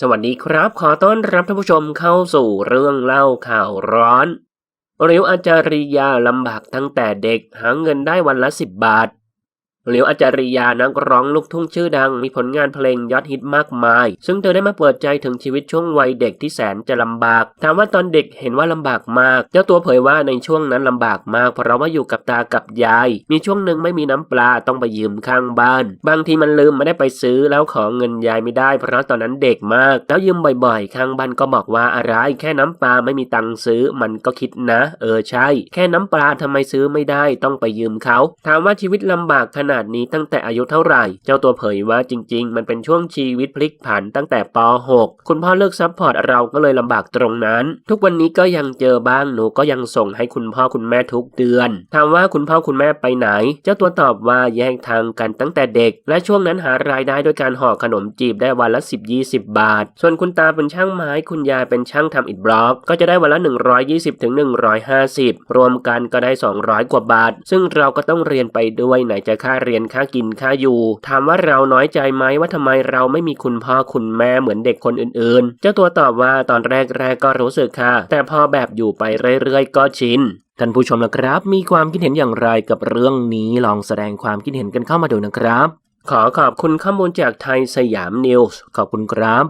สวัสดีครับ ขอต้อนรับท่านผู้ชมเข้าสู่เรื่องเล่าข่าวร้อนริวอาจาริยาลำบากตั้งแต่เด็กหาเงินได้วันละสิบบาท หลิวอาจาริยานักร้องลูกทุ่งชื่อดังมีผลงานเพลงยอดฮิตมากมาย ซึ่งเธอได้มาเปิดใจถึงชีวิตช่วงวัยเด็กที่แสนจะลำบาก ถามว่าตอนเด็กเห็นว่าลำบากมาก เจ้าตัวเผยว่าในช่วงนั้นลำบากมาก เพราะว่าอยู่กับตากับยาย มีช่วงหนึ่งไม่มีน้ำปลาต้องไปยืมข้างบ้าน บางทีมันลืมไม่ได้ไปซื้อแล้วขอเงินยายไม่ได้ เพราะตอนนั้นเด็กมาก แล้วยืมบ่อยๆ ข้างบ้านก็บอกว่าอะไร แค่น้ำปลาไม่มีตังค์ซื้อ มันก็คิดนะ เออใช่ แค่น้ำปลาทำไมซื้อไม่ได้ต้องไปยืมเขา ถามว่าชีวิตลำบากขนาดนี้ตั้งแต่อายุเท่าไหร่ เจ้าตัวเผยว่าจริง ๆ มันเป็นช่วงชีวิตพลิกผันตั้งแต่ป .6 คุณพ่อเลิกซัพพอร์ตเราก็เลยลำบากตรงนั้น ทุกวันนี้ก็ยังเจอบ้างหนูก็ยังส่งให้คุณพ่อคุณแม่ทุกเดือนถามว่าคุณพ่อคุณแม่ไปไหน เจ้าตัวตอบว่าแยกทางกันตั้งแต่เด็ก และช่วงนั้นหารายได้ด้วยการห่อขนมจีบได้วันละ 10-20 บาท ส่วนคุณตาเป็นช่างไม้คุณยายเป็นช่างทำอิฐบล็อก ก็จะได้วันละ 120ถึง150รวมกันก็ได้ 200 กว่าบาท ซึ่งเราก็ต้องเรียนไปด้วยไหนจะค่าเรียนค่ากินค่าอยู่ ถามว่าเราน้อยใจไหมว่าทำไมเราไม่มีคุณพ่อคุณแม่เหมือนเด็กคนอื่นๆ เจ้าตัวตอบว่าตอนแรกๆก็รู้สึกค่ะ แต่พอแบบอยู่ไปเรื่อยๆ ก็ชินท่านผู้ชมนะครับ มีความคิดเห็นอย่างไรกับเรื่องนี้ลองแสดงความคิดเห็นกันเข้ามาดูนะครับ ขอขอบคุณข้อมูลจากไทยสยามนิวส์ขอบคุณครับ